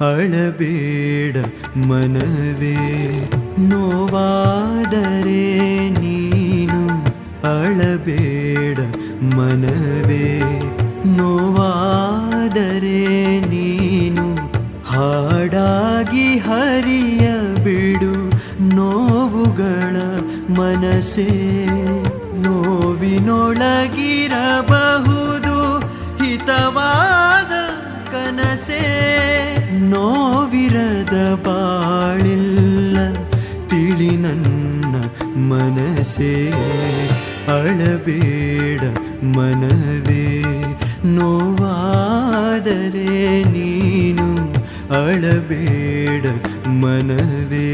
ಅಳಬೇಡ ಮನವೇ ನೋವಾದರೆ ನೀನು ಅಳಬೇಡ ಮನವೇ ನೋವಾದರೆ ನೀನು ಹಾಡಾಗಿ ಹರಿಯ ಬಿಡು ನೋವುಗಳ ಮನಸ್ಸೇ ನೋವಿನೊಳಗಿರಬಹುದು. ಮನಸ್ಸೇ ಅಳಬೇಡ ಮನವೇ ನೋವಾದರೆ ನೀನು ಅಳಬೇಡ ಮನವೇ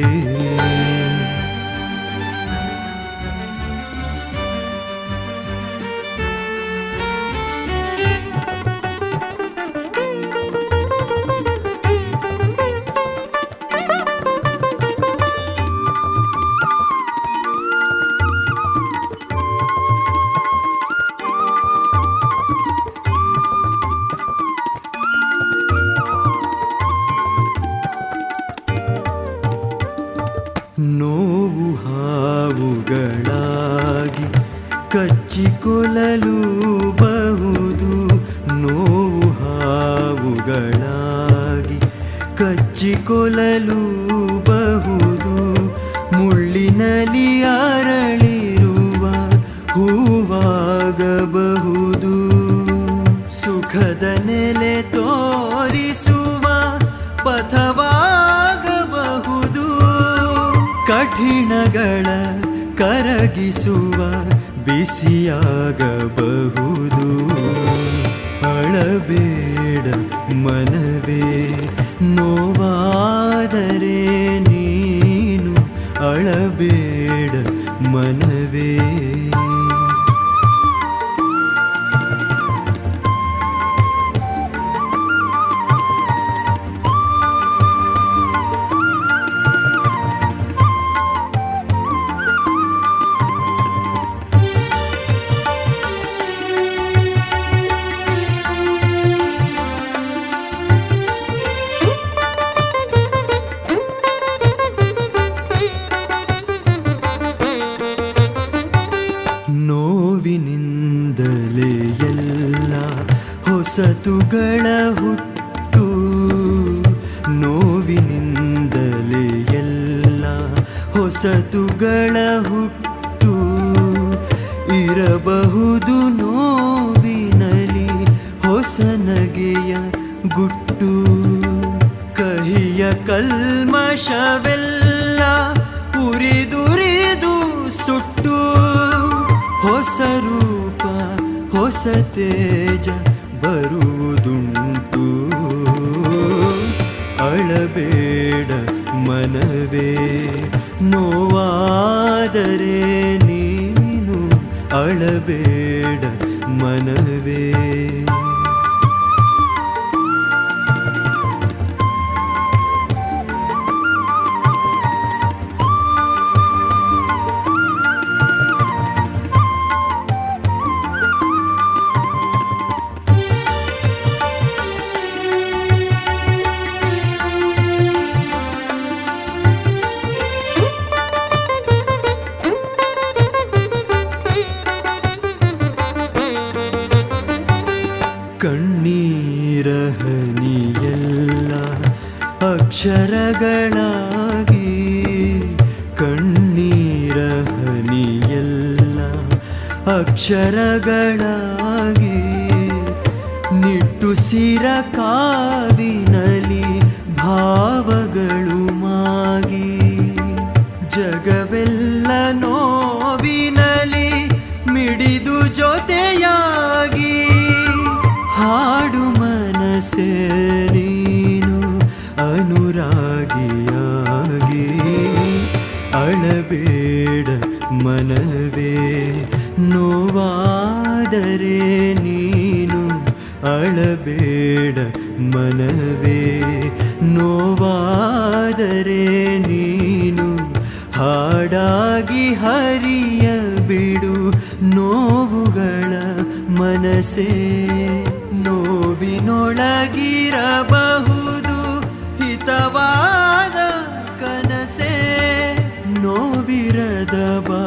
ಕಚ್ಚಿಕೊಲ್ಲಲು ಬಹುದು ನೋವು ಹಾವುಗಳಾಗಿ. ಕಚ್ಚಿಕೊಳ್ಳಲು ಬಹುದು ಮುಳ್ಳಿನಲ್ಲಿ ಅರಳಿರುವ ಹೂವಾಗಬಹುದು. ಸುಖದ ನೆಲೆ ತೋರಿಸುವ ಪಥವಾಗಬಹುದು. ಕಠಿಣಗಳ ಕರಗಿಸುವ ಬಿಸಿಯಾಗಬಹುದು. ಅಳಬೇಡ ಮನವೇ. ಹೊಸತುಗಳ ಹುಟ್ಟು, ನೋವಿನಿಂದಲೇ ಎಲ್ಲ ಹೊಸತುಗಳ ಹುಟ್ಟು. ಇರಬಹುದು ನೋವಿನಲಿ ಹೊಸನಗೆಯ ಗುಟ್ಟು. ಕಹಿಯ ಕಲ್ಮಶವೆಲ್ಲ ಉರಿದುರಿದು ಸುಟ್ಟು. ಹೊಸ ರೂಪ, ಹೊಸ ತೇಜ ಅಳಬೇಡ ಮನವೇ. ನೋವಾದರೆ ನೀನು ಅಳಬೇಡ ಮನವೇ. ಕಣ್ಣೀರ ಹನಿಯೆಲ್ಲ ಅಕ್ಷರಗಳಾಗಿ ಕಣ್ಣೀರಹನಿಯೆಲ್ಲ. ಅಕ್ಷರಗಳಾಗಿ ನಿಟ್ಟುಸಿರ ಕಾವಿನಲಿ ಭಾವಗಳು ಮಾಗಿ. ಜಗವೆಲ್ಲ ನೋವಿನಲಿ ಮಿಡಿದು ಜೊತೆಯಾಗಿ ಹಾಡು ಮನಸ್ಸೇ ನೀನು ಅನುರಾಗಿಯಾಗಿ. ಅಳಬೇಡ ಮನವೇ, ನೋವಾದರೆ ನೀನು ಅಳಬೇಡ ಮನವೇ. ನೋವಾದರೆ ನೀನು ಹಾಡಾಗಿ ಹರಿಯ ಬಿಡು ನೋವುಗಳ ನನ್ನೊಳಗಿರಬಹುದು ಹಿತವಾದ ಕನಸೆ ನೋವಿರದ ಬಾ